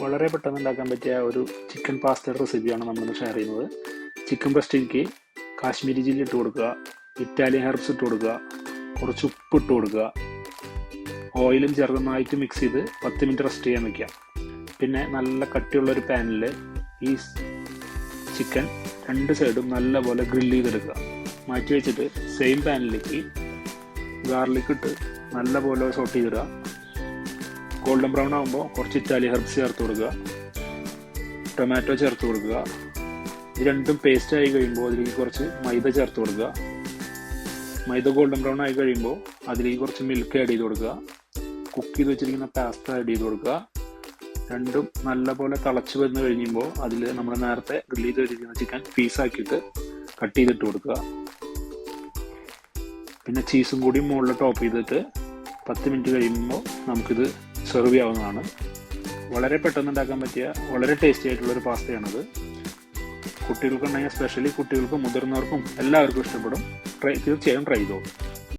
വളരെ പെട്ടെന്ന് ഉണ്ടാക്കാൻ പറ്റിയ ഒരു ചിക്കൻ പാസ്തയുടെ റെസിപ്പിയാണ് നമ്മളിന്ന് ഷെയർ ചെയ്യുന്നത്. ചിക്കൻ ബ്രസ്റ്റിലേക്ക് കാശ്മീരി ചില്ലി ഇട്ട് കൊടുക്കുക ഇറ്റാലിയൻ ഹെർബ്സ് ഇട്ട് കൊടുക്കുക കുറച്ച് ഉപ്പ് ഇട്ട് കൊടുക്കുക. ഓയിലും ചെറുതായിട്ട് മിക്സ് ചെയ്ത് പത്ത് മിനിറ്റ് റെസ്റ്റ് ചെയ്യാൻ വെക്കുക. പിന്നെ നല്ല കട്ടിയുള്ള ഒരു പാനിൽ ഈ ചിക്കൻ രണ്ട് സൈഡും നല്ലപോലെ ഗ്രില്ല് ചെയ്തെടുക്കുക. മാറ്റി വെച്ചിട്ട് സെയിം പാനിലേക്ക് ഗാർലിക് ഇട്ട് നല്ലപോലെ സോട്ട് ചെയ്തിടുക. ഗോൾഡൻ ബ്രൗൺ ആകുമ്പോൾ കുറച്ച് ഇറ്റാലി ഹെർബ്സ് ചേർത്ത് കൊടുക്കുക. ടൊമാറ്റോ ചേർത്ത് കൊടുക്കുക. ഇത് രണ്ടും പേസ്റ്റ് ആയി കഴിയുമ്പോൾ അതിലേക്ക് കുറച്ച് മൈദ ചേർത്ത് കൊടുക്കുക. മൈദ ഗോൾഡൻ ബ്രൗൺ ആയി കഴിയുമ്പോൾ അതിലേക്ക് കുറച്ച് മിൽക്ക് ആഡ് ചെയ്ത് കൊടുക്കുക. കുക്ക് ചെയ്ത് വെച്ചിരിക്കുന്ന പാസ്ത ആഡ് ചെയ്ത് കൊടുക്കുക. രണ്ടും നല്ലപോലെ തിളച്ച് വന്ന് കഴിയുമ്പോൾ അതിൽ നമ്മൾ നേരത്തെ ഗ്രില്ല് ചെയ്ത് വെച്ചിരിക്കുന്ന ചിക്കൻ പീസാക്കിയിട്ട് കട്ട് ചെയ്തിട്ട് കൊടുക്കുക. പിന്നെ ചീസും കൂടി മുകളിൽ ടോപ്പ് ചെയ്തിട്ട് പത്ത് മിനിറ്റ് കഴിയുമ്പോൾ നമുക്കിത് സെർവ് ചെയ്യാവുന്നതാണ്. വളരെ പെട്ടെന്ന് ഉണ്ടാക്കാൻ പറ്റിയ വളരെ ടേസ്റ്റി ആയിട്ടുള്ളൊരു പാസ്തയാണത്. കുട്ടികൾക്കുണ്ടെങ്കിൽ സ്പെഷ്യലി കുട്ടികൾക്കും മുതിർന്നവർക്കും എല്ലാവർക്കും ഇഷ്ടപ്പെടും. ട്രൈ തീർച്ചയായും ട്രൈ ചെയ്തോളൂ.